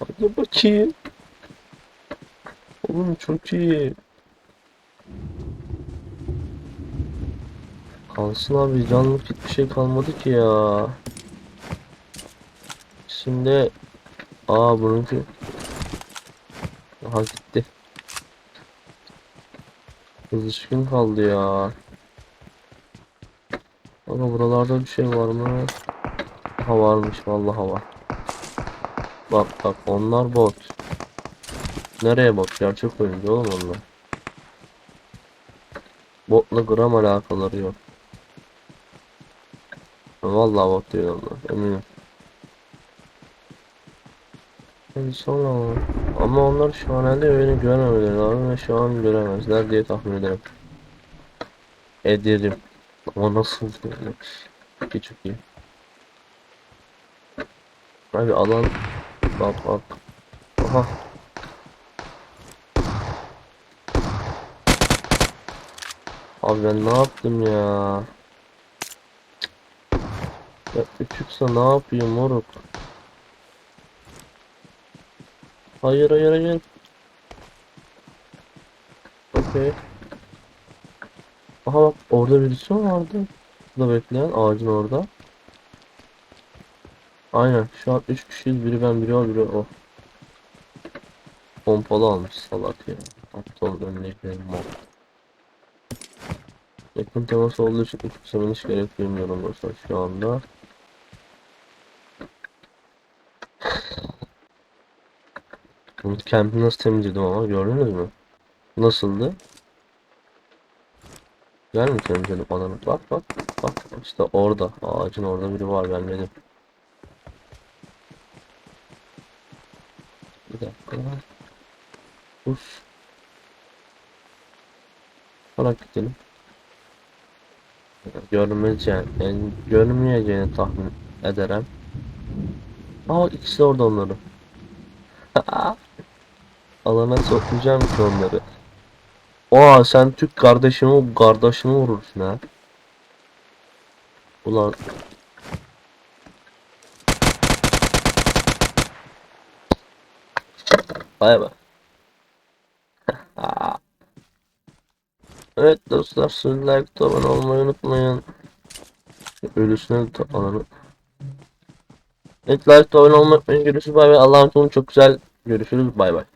Hadi bakayım. Oğlum çok iyi. Kalsın abi canlık hiçbir şey kalmadı ki ya. Şimdi aa bununki Aha gitti. Kızışkın kaldı ya. Ama buralarda bir şey var mı? Ha varmış vallahi var. Bak bak onlar bot. Nereye bot? Gerçek oyuncu oğlum onlar. Botla gram alakaları yok. Vallahi bot değil onlar eminim. Hadi sonra ama onlar şu an elde beni görmemeleri ve şu an göremezler diye tahmin ederim. Ederim. Ama nasıl yani? İyi çok iyi. Abi alan bak bak. Aha. Abi ben ne yaptım ya? Ya küçükse ne yapayım moruk? Hayır hayır hayır. Okey. Aha bak orada birisi vardı? Burada bekleyen ağacın orada. Aynen şu an 3 kişiyiz biri ben biri o biri o. Pompalı almış salak ya. Aptal önüne gidelim mal. Yakın temas olduğu için uçursamın hiç gerek duymuyorum dostlar şu anda. Camp'i nasıl temizledim ama gördünüz mü? Nasıldı? Güzel mi temizledim alanı? Bak bak bak işte orada ağacın orada biri var ben dedim. Bir dakika. Dur. Bırak gidelim. Görmeyeceğini, yani görmeyeceğini tahmin ederim. Aa ikisi de orada onları. Alana sokmayacağım ki onları. Aa sen Türk kardeşimi kardeşimi vurursun ha. Ulan. Bay bay. Evet dostlar siz like abone olmayı unutmayın. Ölüsüne de alanı. Evet like abone olmayı unutmayın. Görüşürüz bay bay. Allah'a emanet olun çok güzel. Görüşürüz bay bay.